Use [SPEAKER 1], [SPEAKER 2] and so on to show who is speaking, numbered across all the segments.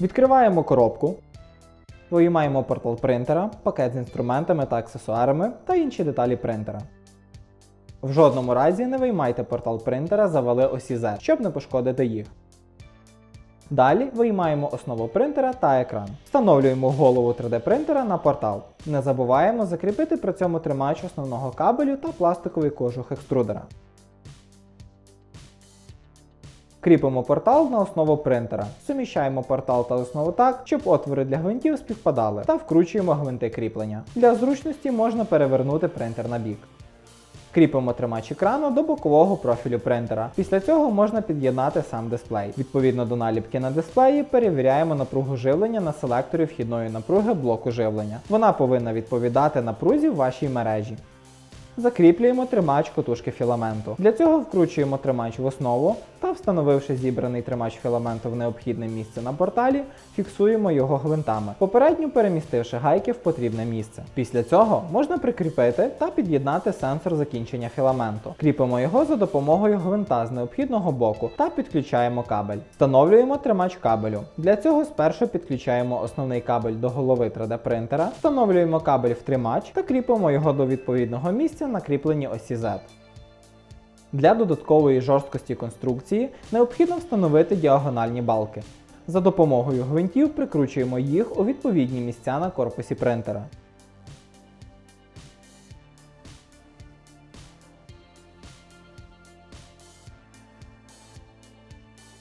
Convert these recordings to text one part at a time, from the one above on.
[SPEAKER 1] Відкриваємо коробку. Виймаємо портал принтера, пакет з інструментами та аксесуарами та інші деталі принтера. В жодному разі не виймайте портал принтера за вали осі Z, щоб не пошкодити їх. Далі виймаємо основу принтера та екран. Встановлюємо голову 3D принтера на портал. Не забуваємо закріпити при цьому тримач основного кабелю та пластиковий кожух екструдера. Кріпимо портал на основу принтера. Суміщаємо портал та основу так, щоб отвори для гвинтів співпадали, та вкручуємо гвинти кріплення. Для зручності можна перевернути принтер на бік. Кріпимо тримач екрану до бокового профілю принтера. Після цього можна під'єднати сам дисплей. Відповідно до наліпки на дисплеї перевіряємо напругу живлення на селекторі вхідної напруги блоку живлення. Вона повинна відповідати напрузі в вашій мережі. Закріплюємо тримач котушки філаменту. Для цього вкручуємо тримач в основу та, встановивши зібраний тримач філаменту в необхідне місце на порталі, фіксуємо його гвинтами, попередньо перемістивши гайки в потрібне місце. Після цього можна прикріпити та під'єднати сенсор закінчення філаменту. Кріпимо його за допомогою гвинта з необхідного боку та підключаємо кабель. Встановлюємо тримач кабелю. Для цього спершу підключаємо основний кабель до голови 3D принтера, встановлюємо кабель в тримач та кріпимо його до відповідного місця на кріпленні осі Z. Для додаткової жорсткості конструкції необхідно встановити діагональні балки. За допомогою гвинтів прикручуємо їх у відповідні місця на корпусі принтера.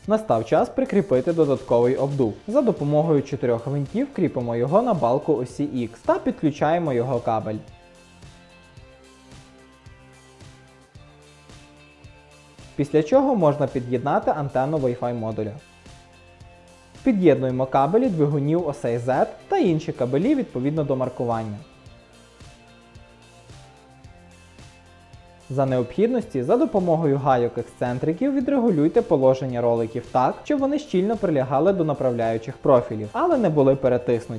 [SPEAKER 1] Настав час прикріпити додатковий обдув. За допомогою чотирьох гвинтів кріпимо його на балку осі X та підключаємо його кабель. Після чого можна під'єднати антенну Wi-Fi модуля. Під'єднуємо кабелі двигунів осей Z та інші кабелі відповідно до маркування. За необхідності, за допомогою гайок ексцентриків відрегулюйте положення роликів так, щоб вони щільно прилягали до направляючих профілів, але не були перетиснуті.